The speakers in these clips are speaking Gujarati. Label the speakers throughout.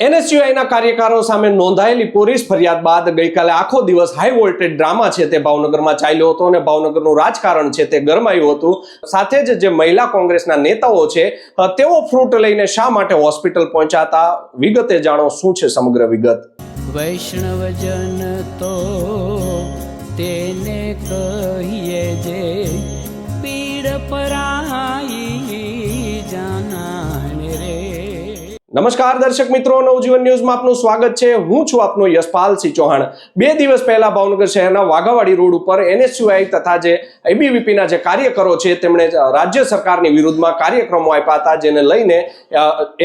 Speaker 1: એનએસયુઆઈના કાર્યકરો સામે નોંધાયેલી પોલીસ ફરિયાદ બાદ ગઈકાલે આખો દિવસ હાઈ વોલ્ટેજ ડ્રામા છે તે ભાવનગરમાં ચાલ્યો હતો અને ભાવનગરનું રાજકારણ છે તે ગરમાયું હતું. સાથે જ જે મહિલા કોંગ્રેસના નેતાઓ છે તેઓ ફ્રૂટ લઈને શા માટે હોસ્પિટલ પહોંચાતા? વિગતે જાણો શું છે સમગ્ર વિગત?
Speaker 2: વૈષ્ણવજન તો તેને કહીએ જે, પીડ પરાઈ
Speaker 1: નમસ્કાર દર્શક મિત્રો, નવજીવન ન્યૂઝમાં આપનું સ્વાગત છે. હું છું આપનો યશપાલ સિંહ ચૌહાણ. બે દિવસ પહેલા ભાવનગર શહેરના વાઘાવાડી રોડ ઉપર એનએસયુઆઈ તથા જે એબીવીપીના જે કાર્યકરો છે, તેમણે રાજ્ય સરકારની વિરુદ્ધમાં કાર્યક્રમો આપ્યા હતા, જેને લઈને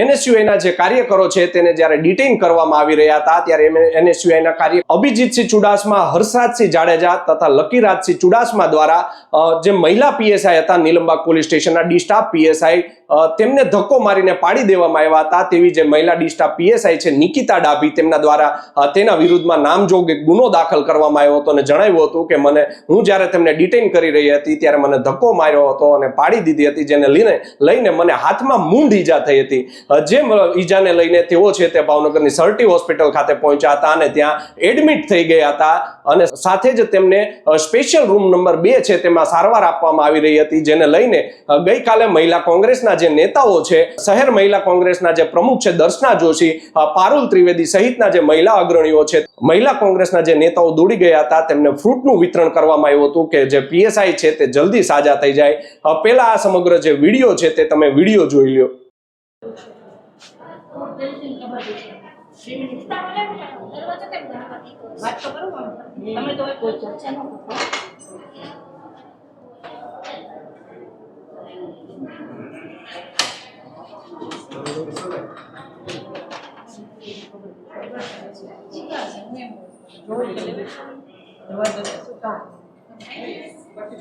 Speaker 1: એનએસયુઆઈના જે કાર્યકરો છે, તેને જ્યારે ડિટેઇન કરવામાં આવી રહ્યા હતા, ત્યારે એનએસયુઆઈના કાર્ય, અભિજીતસિંહ ચુડાસમા, હર્ષરાજસિંહ જાડેજા તથા લકીરાજસિંહ ચુડાસમા દ્વારા જે મહિલા પીએસઆઈ હતા નીલમબાગ પોલીસ સ્ટેશનના ડિસ્ટાફ પીએસઆઈ તેમને ધક્કો મારીને પાડી દેવામાં આવ્યા હતા. તેવી જે મહિલા ડિસ્ટા પીએસઆઈ છે, નિકિતા ડાભી, તેમના દ્વારા તેના વિરુદ્ધમાં નામજોગ એક ગુનો દાખલ કરવામાં આવ્યો હતો અને જણાવ્યું હતું કે મને, હું જ્યારે તેમને ડિટેઇન કરી રહી હતી, ત્યારે મને ધક્કો માર્યો હતો અને પાડી દીધી હતી, જેને લઈને લઈને મને હાથમાં મૂંઢ ઈજા થઈ હતી. જે ઈજાને લઈને તેઓ છે તે ભાવનગરની સર્ટી હોસ્પિટલ ખાતે પહોંચ્યા હતા અને ત્યાં એડમિટ થઈ ગયા હતા અને સાથે જ તેમને સ્પેશિયલ રૂમ નંબર બે છે તેમાં સારવાર આપવામાં આવી રહી હતી, જેને લઈને ગઈકાલે મહિલા કોંગ્રેસના જે નેતાઓ છે, શહેર મહિલા કોંગ્રેસના જે પ્રમુખ છે દર્શના જોશી પારુલ ત્રિવેદી સહિતના જે મહિલા અગ્રણીઓ છે, મહિલા કોંગ્રેસના જે નેતાઓ દોડી ગયા હતા, તેમને ફ્રૂટનું વિતરણ કરવામાં આવ્યું હતું કે જે પીએસઆઈ છે તે જલ્દી સાજા થઈ જાય. પેલા આ સમગ્ર જે વીડિયો છે તે તમે વીડિયો જોઈ
Speaker 3: કરો તમે તો કોઈ ચર્ચા ન કરો. હા, એ તો છે. હું તો ઓળખું છું. બાકી બીજું. એટલે કાંઈ ખબર નહીં.
Speaker 4: હા, પછી બેન આપજો. અત્યારે એમને શું છે? લિસ્ટમાં આપજો.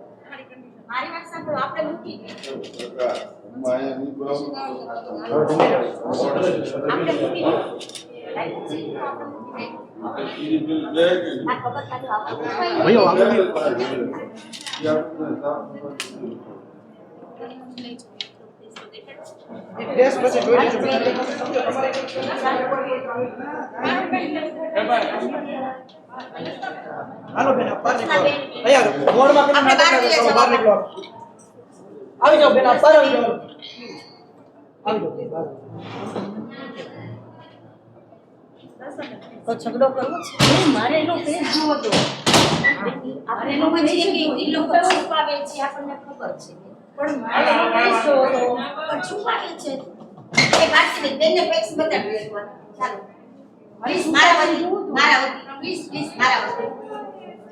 Speaker 3: મારી વાત સાંભળો આપણે મૂકી આપણે મૂકી દ્યો. આપણે
Speaker 4: હાલો બેન બહાર નીકળો અહીંયા મોડમાં કેમ
Speaker 3: બહાર
Speaker 4: નાટક
Speaker 3: નીકળો.
Speaker 4: બહાર નીકળો. આવી જાઓ બેન બહાર આવી જાઓ. આવી જાઓ
Speaker 3: તો ઝઘડો કરવો છે? મારે એનો પેજ જોવો તો. આપણે એનો પછી કે એ લોકો છુપાવે છે આપણને ખબર છે. પણ મારે એનો પેજ જોવો તો. પણ છુપાવે છે? એ વાત વાંચી બેનને પેજ બતાવી એકવાર ચાલો. મારા વતી મારા વતી. પ્લીઝ પ્લીઝ મારા વતી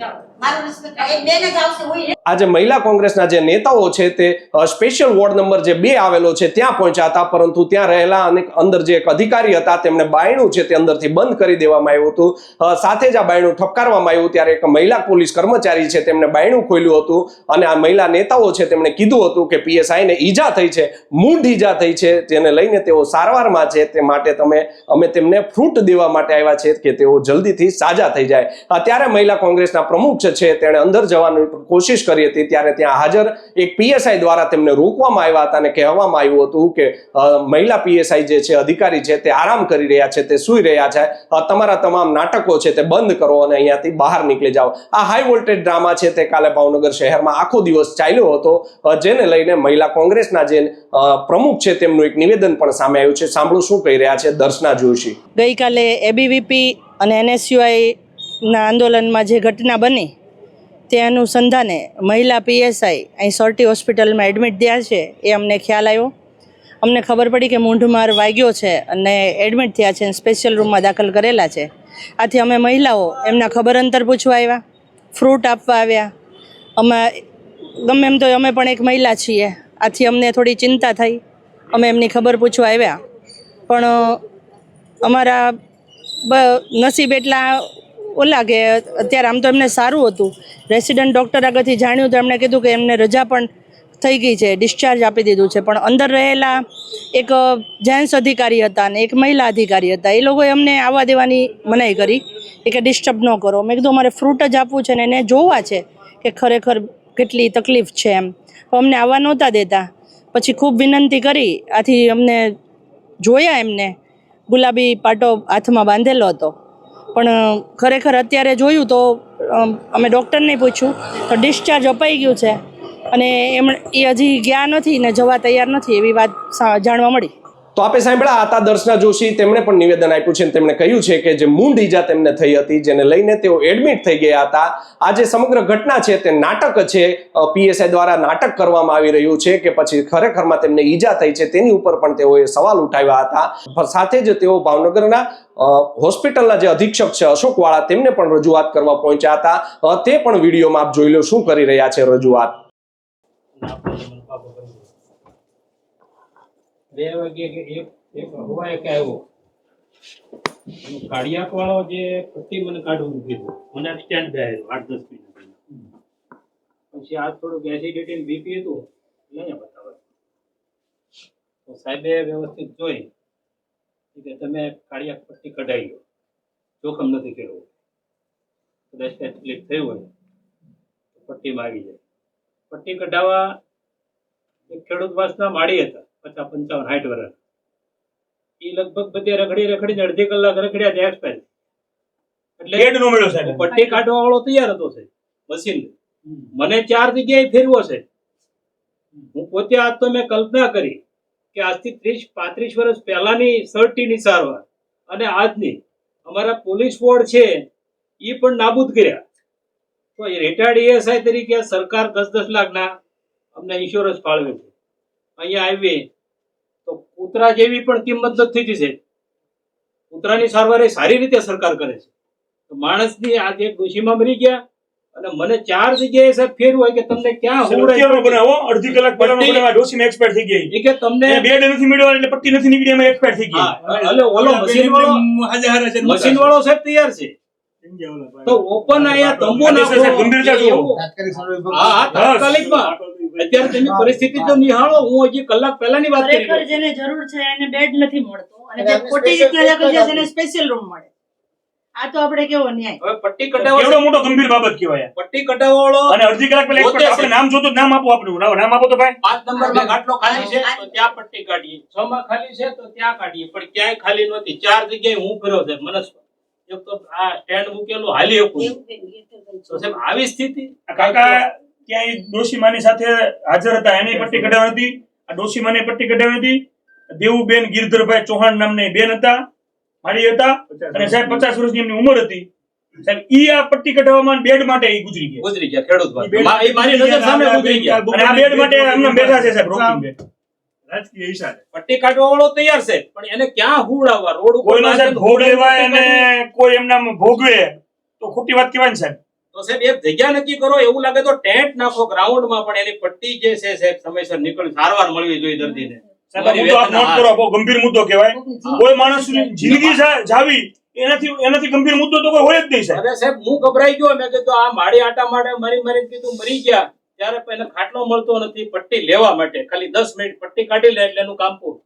Speaker 3: જાઓ મારું રિસ્પેક્ટ એ બેન જ આવશે, હું
Speaker 1: આ જે મહિલા કોંગ્રેસના જે નેતાઓ છે તે સ્પેશિયલ વોર્ડ નંબર જે બે આવેલો છે, ત્યાં પહોંચ્યા હતા, પરંતુ ત્યાં રહેલા અને અંદર જે એક અધિકારી હતા, તેમને બાયણું છે તે અંદરથી બંધ કરી દેવામાં આવ્યું હતું. સાથે જ આ બાયણું ઠપકારવામાં આવ્યું ત્યારે એક મહિલા પોલીસ કર્મચારી છે તેમને બાયણું ખોલ્યું હતું અને આ મહિલા નેતાઓ છે તેમણે કીધું હતું કે પીએસઆઈને ઈજા થઈ છે, મૂંઢ ઈજા થઈ છે તેને લઈને તેઓ સારવારમાં છે, તે માટે તમે, અમે તેમને ફ્રૂટ દેવા માટે આવ્યા છે કે તેઓ જલ્દીથી સાજા થઈ જાય. ત્યારે મહિલા કોંગ્રેસના પ્રમુખ છે તેણે અંદર જવાની કોશિશ કરી હતી ત્યારે ત્યાં હાજર એક પીએસઆઈ દ્વારા તેમને રોકવામાં આવ્યા હતા અને કહેવામાં આવ્યું હતું કે મહિલા પીએસઆઈ જે છે, અધિકારી છે તે આરામ કરી રહ્યા છે, તે સૂઈ રહ્યા છે તમારા તમામ નાટકો છે તે બંધ કરો અને અહીંયાથી બહાર નીકળી જાઓ. આ હાઈ વોલ્ટેજ ડ્રામા છે તે કાલે ભાવનગર શહેરમાં આખો દિવસ ચાલ્યો હતો જેને લઈને મહિલા કોંગ્રેસના જે પ્રમુખ છે તેમનું એક નિવેદન પણ સામે આવ્યું છે. સાંભળું શું કહી રહ્યા છે દર્શના જોશી.
Speaker 5: ગઈકાલે એબીવીપી અને એનએસયુઆઈના આંદોલનમાં જે ઘટના બની, તે અનુસંધાને મહિલા પીએસઆઈ અહીં સોરટી હોસ્પિટલમાં એડમિટ થયા છે, એ અમને ખ્યાલ આવ્યો. અમને ખબર પડી કે મૂંઢમાર વાગ્યો છે અને એડમિટ થયા છે સ્પેશિયલ રૂમમાં દાખલ કરેલા છે. આથી અમે મહિલાઓ એમના ખબર અંતર પૂછવા આવ્યા, ફ્રૂટ આપવા આવ્યા. અમે ગમે એમ તો અમે પણ એક મહિલા છીએ, આથી અમને થોડી ચિંતા થઈ. અમે એમની ખબર પૂછવા આવ્યા. પણ અમારા નસીબ એટલા ઓલા કે અત્યારે આમ તો એમને સારું હતું. રેસિડન્ટ ડૉક્ટર આગળથી જાણ્યું તો એમણે કીધું કે એમને રજા પણ થઈ ગઈ છે ડિસ્ચાર્જ આપી દીધું છે. પણ અંદર રહેલા એક જેન્ટ્સ અધિકારી હતા અને એક મહિલા અધિકારી હતા. એ લોકોએ અમને આવવા દેવાની મનાઈ કરી એ કે ડિસ્ટર્બ ન કરો. મેં કીધું, અમારે ફ્રૂટ જ આપવું છે ને એને જોવા છે કે ખરેખર કેટલી તકલીફ છે એમ. અમને આવવા નહોતા દેતા. પછી ખૂબ વિનંતી કરી. આથી અમને જોયા એમને. ગુલાબી પાટો હાથમાં બાંધેલો હતો. પણ ખરેખર અત્યારે જોયું તો અમે ડૉક્ટરને પૂછ્યું, તો ડિસ્ચાર્જ અપાઈ ગયું છે. અને એમણે, એ હજી ગયા નથી ને જવા તૈયાર નથી એવી વાત જાણવા મળી.
Speaker 1: તો આપે સાંભળ્યા હતા દર્શના જોશી. તેમણે પણ નિવેદન આપ્યું છે તેમણે કહ્યું છે કે જે મૂંઢ ઈજા તેમને થઈ હતી, જેને લઈને તેઓ એડમિટ થઈ ગયા હતા. આ જે સમગ્ર ઘટના છે, તે નાટક છે. પીએસઆઈ દ્વારા નાટક કરવામાં આવી રહ્યું છે કે પછી ખરેખરમાં તેમને ઈજા થઈ છે, તેની ઉપર પણ તેઓએ સવાલ ઉઠાવ્યા હતા. સાથે જ તેઓ ભાવનગરના હોસ્પિટલના જે અધિક્ષક છે અશોકવાળા તેમને પણ રજૂઆત કરવા પહોંચ્યા હતા. તે પણ વિડીયોમાં આપ જોઈ લો શું કરી રહ્યા છે રજૂઆત.
Speaker 6: બે વાગે એક એક હવાએ કે આવ્યો. કાળિયાક વાળો જે પટ્ટી મને કાઢવું કીધું. મને સ્ટેન્ડ બે આઠ, દસ મિનિટ પછી આ થોડુંક એસિડિટી બીપી હતું. અહીંયા બતાવે. તો સાહેબે વ્યવસ્થિત જોઈ કે તમે કાળિયાક પટ્ટી કઢાઈ લો. જોખમ નથી કેળવું કદાચ તકલીફ થઈ હોય પટ્ટીમાં આવી જાય. પટ્ટી કઢાવવા એક ખેડૂત વાસના માળી હતા. પચાસ પંચાવન સાઠ વર્ષ એ લગભગ બધે રખડી રખડીને અડધી કલાક રખડ્યા ત્યાં એક્સપાયર એટલે
Speaker 7: એડ નો મળ્યો સાહેબ.
Speaker 6: પટ્ટી કાઢવા વાળો તૈયાર હતો છે મશીન મને ચાર જગ્યાએ ફેરવો છે હું પોતે આજ તો મેં કલ્પના કરી કે આજથી ત્રીસ પાંત્રીસ વર્ષ પહેલાની સર્ટીની સારવાર અને આજની. અમારા પોલીસ બોર્ડ છે એ પણ નાબૂદ કર્યા. તો એ રિટાયર્ડ એએસઆઈ તરીકે સરકાર દસ દસ લાખના અમને ઇન્સ્યોરન્સ ફાળવે છે. અહીંયા આવીએ તો કૂતરા જેવી પણ કિંમત નથી થતી છે કૂતરાની સારવાર એ સારી રીતે સરકાર કરે છે. તો માણસની આજે ડોશીમાં મરી ગયા અને મને ચાર જગ્યાએ સાહેબ ફેરવું હોય કે તમને ક્યાં હોવડાય
Speaker 7: બનાવો અડધી કલાક પહેલા
Speaker 6: પટ્ટી-
Speaker 7: બનાવો એક્સપાયર થઈ ગઈ
Speaker 6: એ કે તમને
Speaker 7: બેડ નથી મળ્યો એટલે પટ્ટી નથી નીકળી એમાં એક્સપાયર થઈ ગઈ
Speaker 6: હા, એટલે ઓલો મશીન વાળો મશીન વાળો સાહેબ તૈયાર છે. તો ઓપન અહીંયા તંબુ
Speaker 7: આ દેશે સાહેબ
Speaker 6: નાખો
Speaker 7: ગંભીરતા જુઓ.
Speaker 6: હા હા તાત્કાલિકમાં. અત્યારે તેની પરિસ્થિતિ તો નિહાળો. હું હજી કલાક પહેલાની વાત કરી
Speaker 5: ખરેખર જેને જરૂર છે એને બેડ નથી મળતો. અને
Speaker 4: અને
Speaker 5: જે ખોટી
Speaker 4: special
Speaker 5: રીતના
Speaker 4: treatment
Speaker 5: દાખલ થયા છે એને સ્પેશિયલ રૂમ મળે. આ તો આપણે કેવો ન્યાય?
Speaker 6: હવે પટ્ટી કઢાવવા
Speaker 7: કેવડો મોટો ગંભીર બાબત કહેવાય.
Speaker 6: પટ્ટી કઢાવવા વાળો
Speaker 7: અને અડધી કલાક પહેલા expert આપણે નામ જોતો નામ આપો આપણું. નામ નામ આપો તો ભાઈ.
Speaker 6: પાંચ નંબરમાં ગાંઠલો ખાલી છે તો ત્યાં પટ્ટી કાઢીએ. છ માં ખાલી છે તો ત્યાં કાઢીએ. પણ ક્યાંય ખાલી નથી. ચાર જગ્યાએ હું ફેર્યો છે મને એક તો આ સ્ટેન્ડ મૂકેલું હાલી એકું તો સાહેબ આવી સ્થિતિ?
Speaker 7: કાકા ક્યાંય ડોશીમાની સાથે હાજર હતા? એની પટ્ટી કઢાવી હતી? આ ડોશીમાની પટ્ટી કઢાવી હતી? દેવુબેન ગિરધરભાઈ ચૌહાણ નામની બેન હતા મારી હતા. અને સાહેબ પચાસ વર્ષની એમની ઉંમર હતી. સાહેબ ઈ આ પટ્ટી કઢાવવામાં બેડ માટે ઈ ગુજરી ગયા.
Speaker 6: ગુજરી ગયા ખેડૂત
Speaker 7: બેડ-
Speaker 6: ભાઈ. મા- એ મારી નજર સામે ગુજરી ગયા.
Speaker 7: અને આ બેડ માટે અમને બેઠા છે સાહેબ રોકીને બેઠ.
Speaker 8: રાજકીય ઈશારે.
Speaker 6: પટ્ટી કાઢવા વાળો તૈયાર છે પણ એને ક્યાં હુડાવવા રોડ ઉપર
Speaker 7: કોઈનો સાહેબ ભોગ લેવાય અને કોઈ એમના ભોગવે તો ખોટી વાત કહેવાય ને સાહેબ.
Speaker 6: તો સાહેબ એક જગ્યા નક્કી કરો એવું લાગે તો ટેન્ટ નાખો ગ્રાઉન્ડમાં પણ એની પટ્ટી જે છે સાહેબ સમયસર નીકળી સારવાર મળવી જોઈએ દર્દીને.
Speaker 7: સાહેબ આ મુદ્દો આપ નોટ કરો બહુ ગંભીર મુદ્દો કહેવાય. કોઈ માણસ જિંદગી જાવી એનાથી એનાથી ગંભીર મુદ્દો તો કોઈ હોય જ નહીં સાહેબ.
Speaker 6: સાહેબ હું ગભરાઈ ગયો મેં કીધું આ માડી આટા માટે મરી મરી કીધું મરી ગયા. ત્યારે પહેલા ખાટલો મળતો નથી પટ્ટી લેવા માટે. ખાલી દસ મિનિટ પટ્ટી કાઢી લે એટલે એનું કામ પૂરું.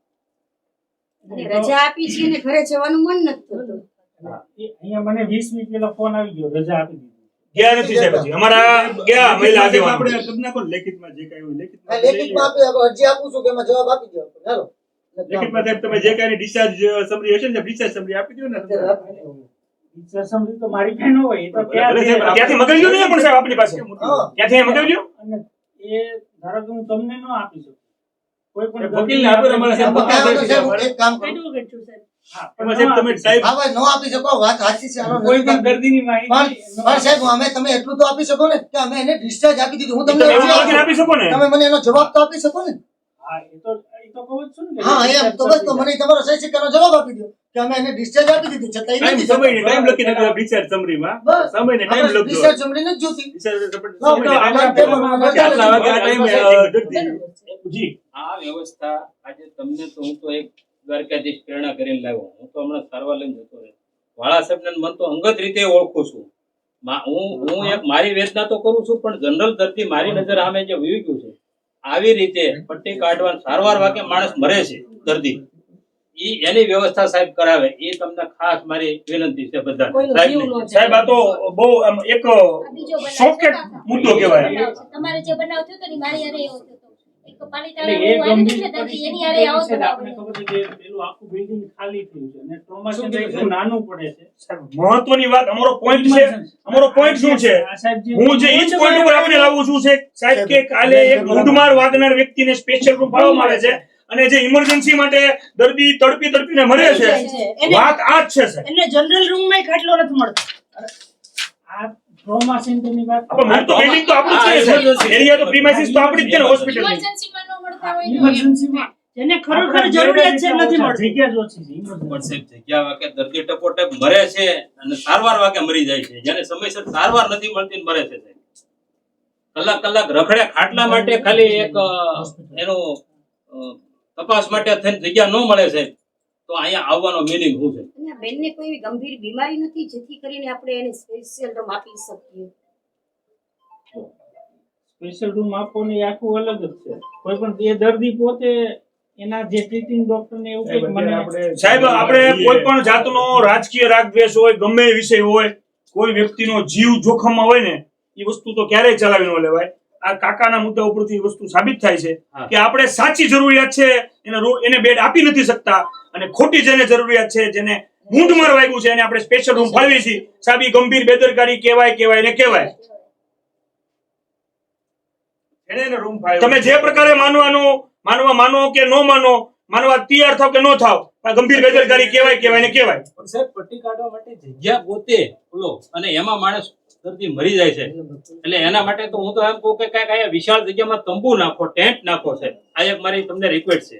Speaker 3: રજા આપી છે ને ઘરે જવાનું મન નથી થતું.
Speaker 8: અહીંયા મને વીસ મિનિટ પહેલા ફોન આવી ગયો રજા આપી દીધી.
Speaker 7: ગયા નથી સાહેબ અમારા ગયા મહિલા આગેવાનો.
Speaker 8: આપણે કરી નાખો લેખિતમાં જે કાઈ હોય લેખિતમાં
Speaker 4: લેખિતમાં આપી અરજી આપું છું કે એમાં જવાબ આપી દો ચાલો
Speaker 8: લેખિતમાં સાહેબ તમે જે કાંઈ ડિસ્ચાર્જ સમરી હશે ને ડિસ્ચાર્જ સમરી આપી દો ને.
Speaker 9: સમજી તો મારી પાસે ન હોય એ તો
Speaker 8: સાહેબ,
Speaker 7: ત્યાંથી મગાવી લ્યો ને પણ સાહેબ આપણી પાસે? ત્યાંથી મગાવી લ્યો
Speaker 9: અને એ ધારો કે હું તમને ન આપી શકું કોઈ પણ
Speaker 8: સાહેબ, વકીલને આપો ને અમારે સાહેબ વકીલ
Speaker 4: સાહેબ, એક કામ કરું.
Speaker 5: સાહેબ?
Speaker 8: સાહેબ તમે
Speaker 9: આપી
Speaker 4: હા ભાઈ નો આપી શકો વાત સાચી છે.
Speaker 9: કોઈ પણ દર્દીની માહિતી
Speaker 4: પણ સાહેબ અમે તમે એટલું તો આપી શકો ને કે અમે એને ડિસ્ચાર્જ આપી દીધું. હું તમને આપું.
Speaker 7: શકો ને?
Speaker 4: તમે મને એનો જવાબ તો આપી શકો ને?
Speaker 9: હા એ તો એ તો કહું છું ને
Speaker 4: હા એમ તો બસ તો મને તમારો સહી સિક્કાનો જવાબ આપી દો કે અમે એને ડિસ્ચાર્જ આપી દીધું છતાં એ નથી
Speaker 8: સમય ટાઈમ લખી નાખો ડિસ્ચાર્જ સમરીમાં
Speaker 4: બસ.
Speaker 8: ને ટાઈમ લખજો.
Speaker 4: discharge summary નથી જોતી
Speaker 8: Discharge
Speaker 4: તો
Speaker 8: સમય ને
Speaker 4: આપણે
Speaker 8: time
Speaker 4: આમાં
Speaker 8: લખજો.
Speaker 4: ટેબલમાં
Speaker 8: આટલા વાગે આ ટાઈમે અ, દર્દી
Speaker 7: જી.
Speaker 6: આ વ્યવસ્થા આજે તમને તો હું તો એક દ્વારકાધીશ પ્રેરણા કરીને લાવ્યો. હું તો હમણાં સારવાર લઈને જતો રહ્યો. વાળા સાહેબને મન તો અંગત રીતે ઓળખું છું. હું હું એક મારી વેદના તો કરું છું પણ જનરલ દર્દી મારી નજર સામે જે વહી ગયું છે આવી રીતે પટ્ટી કાઢવા સારવાર વાકે માણસ મરે છે દર્દી. એની વ્યવસ્થા સાહેબ કરાવે એ તમને ખાસ મારી વિનંતી છે બધા સાહેબ
Speaker 7: આ તો બહુ આમ એક શોકેટ મુદ્દો કહેવાય.
Speaker 3: તમારે જે બનાવ થયો તો ને મારી અરે એવો થયો એક એની આવો
Speaker 9: ખબર છે કે પેલું આખું બિલ્ડિંગ ખાલી થયું છે અને નાનું પડે છે.
Speaker 7: સાહેબ, મહત્વની વાત અમારો પોઈન્ટ છે અમારો point શું છે? હું જે પોઈન્ટ ઉપર આપણે લાવું છું છે સાહેબ કે કાલે એક ઊંધમાર વાગનાર વ્યક્તિને સ્પેશિયલ રૂમ ફાળવવામાં આવે છે. અને જે ઇમરજન્સી માટે દર્દી તડપી તડપીને મરે છે વાત આ જ છે સાહેબ.
Speaker 5: એને જનરલ રૂમમાં ખાટલો નથી મળતો.
Speaker 9: આ ટ્રોમા સેન્ટરની વાત
Speaker 7: આપણે મેં તો બિલ્ડિંગ તો આપણું જ છે એરિયા તો પ્રીમાઇસિસ તો આપણી જ છે ને ઇમરજન્સી
Speaker 3: માં ન મળતા હોય ઇમરજન્સી
Speaker 9: માં
Speaker 5: જેને ખરેખર જરૂરિયાત છે નથી મળતી.
Speaker 9: જગ્યા જ ઓછી છે
Speaker 6: પણ સાહેબ જગ્યા વાકે દર્દી ટપોટપ મરે છે અને સારવાર વાકે મરી જાય છે. જેને સમયસર સારવાર નથી મળતી ને મરે છે કલાક કલાક રખડે ખાટલા માટે ખાલી એક એનું તપાસ માટે થઈને જગ્યા ન મળે સાહેબ તો અહીંયા આવવાનો મિનિંગ શું છે?
Speaker 3: અને આ બેનને કોઈ એવી ગંભીર બીમારી નથી જેથી કરીને આપણે એને સ્પેશિયલ રૂમ આપી શકીએ.
Speaker 9: સ્પેશિયલ રૂમ આપવાની આખું અલગ જ છે. કોઈ પણ એ દર્દી પોતે એના જે ટ્રીટિંગ ડોક્ટર ને એવું કંઈક મને
Speaker 7: સાહેબ આપણે કોઈ પણ જાતનો રાજકીય રાગદ્વેષ હોય ગમે એ વિષય હોય કોઈ વ્યક્તિનો જીવ જોખમમાં હોય ને એ વસ્તુ તો ક્યારેય ચલાવી ન લેવાય. આ કાકાના મુદ્દા ઉપરથી વસ્તુ સાબિત થાય છે કે આપણે સાચી જરૂરિયાત છે એને એને બેડ આપી નથી શકતા અને ખોટી જેને જરૂરિયાત છે જેને મૂંઢ માર વાગ્યું છે એને આપણે સ્પેશિયલ રૂમ ફાળવી છે. સાબી ગંભીર બેદરકારી કહેવાય કહેવાય ને કહેવાય. તમે જે પ્રકારે માનવાનું માનવા માનો કે ન માનો માનવા તૈયાર થાવ કે ન થાવ આ ગંભીર બેદરકારી કહેવાય કહેવાય ને કહેવાય.
Speaker 6: પણ સાહેબ પટ્ટી કાઢવા માટે જગ્યા પોતે બોલો અને એમાં માણસ દર્દી મરી જાય છે. એટલે એના માટે તો હું તો એમ કહું કે કંઈક અહીંયા વિશાળ જગ્યામાં તંબુ નાખો ટેન્ટ નાખો છે. આ એક મારી તમને રિક્વેસ્ટ છે.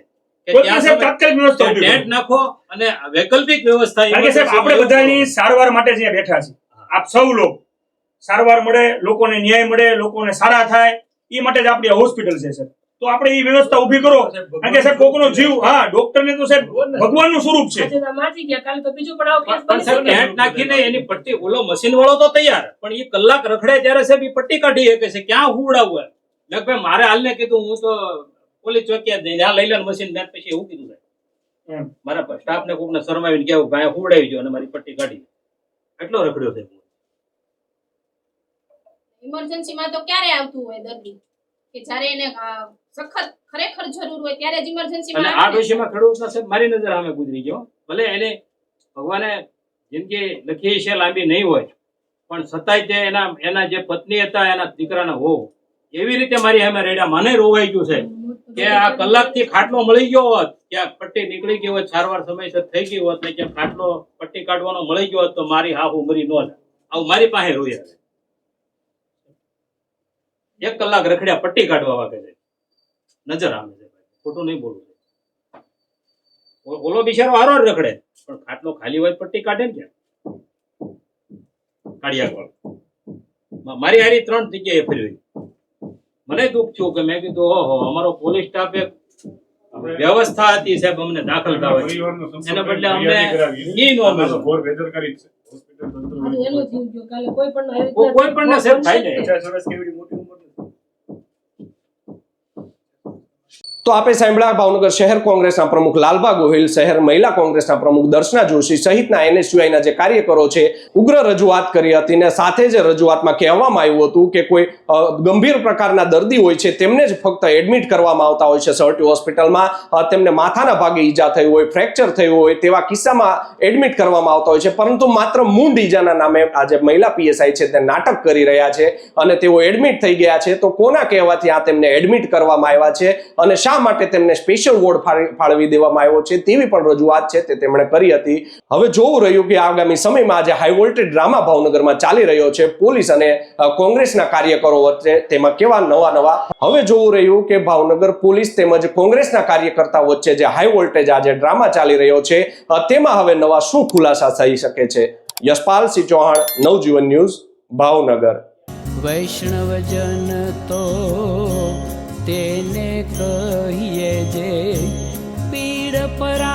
Speaker 6: ટેન્ટ નાખો અને વૈકલ્પિક વ્યવસ્થા
Speaker 7: આપણે બધાની સારવાર માટે જ બેઠા છીએ. આપ સૌ લોકો સારવાર મળે લોકોને ન્યાય મળે લોકોને સારા થાય એ માટે જ આપણી હોસ્પિટલ છે સર તો આપણે એ વ્યવસ્થા ઊભી કરો. કારણ કે સાહેબ કોકનો જીવ હા ડોક્ટર ને તો સાહેબ ભગવાનનું સ્વરૂપ છે.
Speaker 6: નાખીને એની પટ્ટી ઓલો મશીન વાળો તો તૈયાર પણ એ કલાક રખડે ત્યારે સાહેબ એ પટ્ટી કાઢી શકે છે. ક્યાં હુવડાવું? મેં ભાઈ મારે હાલને કીધું હું તો પોલીસ ચોકીયા જઈને આ લઈ લે ને મશીન મેં પછી એવું કીધું સાહેબ. મારા સ્ટાફ ને કોકને શરમાવીને કેવું ભાઈ હુવડાવી જો અને મારી પટ્ટી કાઢી એટલો રખડ્યો છે
Speaker 3: ઇમરજન્સીમાં તો ક્યારે આવતું હોય દર્દી? કે જ્યારે એને સખત ખરેખર જરૂર હોય ત્યારે જ
Speaker 6: અને
Speaker 3: ઇમરજન્સીમાં
Speaker 6: આ ડોશીમાં ખેડૂતના સાહેબ મારી નજર સામે ગુજરી ગયો. ભલે એને ભગવાને જિંદગી લખી છે લાંબી નહીં હોય પણ છતાંય તે એના એના જે પત્ની હતા એના દીકરાના હોવ એવી રીતે મારી સામે રેડ્યા. મને રોવાઈ ગયું છે કે આ કલાકથી ખાટલો મળી ગયો હોત કે આ પટ્ટી નીકળી ગઈ હોત સારવાર સમયસર થઈ ગઈ હોત ને કે ખાટલો પટ્ટી કાઢવાનો મળી ગયો હોત તો મારી હા મરી નો આવું મારી પાસે રોયા એક કલાક રખડ્યા પટ્ટી કાઢવા વાગે છે. નજર આવે છે ખોટું નહીં બોલવું ઓલો બિચારો હારો રખડે. પણ ખાટલો ખાલી હોય પટ્ટી કાઢે ને ક્યાં? કાઢિયા મારી હારી ત્રણ જગ્યાએ ફેરવી મને દુઃખ થયું કે મેં કીધું ઓહો અમારો પોલીસ સ્ટાફ એક વ્યવસ્થા હતી સાહેબ અમને દાખલ થવા એના બદલે અમને ઈ નો મળ્યો. કોઈ કોઈ પણ સાહેબ થાય ને
Speaker 7: પચાસ વર્ષ કેવડી મોટી ઉંમર નથી.
Speaker 1: તો આપે સાંભળ્યા ભાવનગર શહેર કોંગ્રેસના પ્રમુખ લાલબા ગોહિલ, શહેર મહિલા કોંગ્રેસના પ્રમુખ દર્શના જોશી સહિતના એનએસયુઆઈના જે કાર્યકરો છે, ઉગ્ર રજૂઆત કરી હતી ને સાથે જ રજૂઆતમાં કહેવામાં આવ્યું હતું કે કોઈ ગંભીર પ્રકારના દર્દી હોય છે, તેમને જ ફક્ત એડમિટ કરવામાં આવતા હોય છે. સરટી હોસ્પિટલમાં તેમને માથાના ભાગે ઈજા થઈ હોય, ફ્રેક્ચર થયું હોય તેવા કિસ્સામાં એડમિટ કરવામાં આવતા હોય છે. પરંતુ માત્ર મૂંઢ ઈજાના નામે આજે મહિલા પીએસઆઈ છે તે નાટક કરી રહ્યા છે અને તેઓ એડમિટ થઈ ગયા છે. તો કોના કહેવાથી આ તેમને એડમિટ કરવામાં આવ્યા છે? અને શા માટે તેમને સ્પેશિયલ વોર્ડ ફાળવી દેવામાં આવ્યો છે તેવી પણ રજૂઆત છે તે તેમણે કરી હતી. હવે જોવું રહ્યું કે આગામી સમયમાં આજે હાઈ વોલ્ટેજ ડ્રામા ભાવનગરમાં ચાલી રહ્યો છે. પોલીસ અને કોંગ્રેસના કાર્યકરો વચ્ચે તેમાં કેવા નવા નવા હવે જોવું રહ્યું કે ભાવનગર પોલીસ તેમજ કોંગ્રેસના કાર્યકર્તા વચ્ચે જે હાઈ વોલ્ટેજ આજે ડ્રામા ચાલી રહ્યો છે તેમાં હવે નવા શું ખુલાસા થઈ શકે છે? યશપાલ સિંહ ચૌહાણ, નવજીવન ન્યૂઝ, ભાવનગર.
Speaker 2: વૈષ્ણવજન તો કહીએ જે પીડ પરા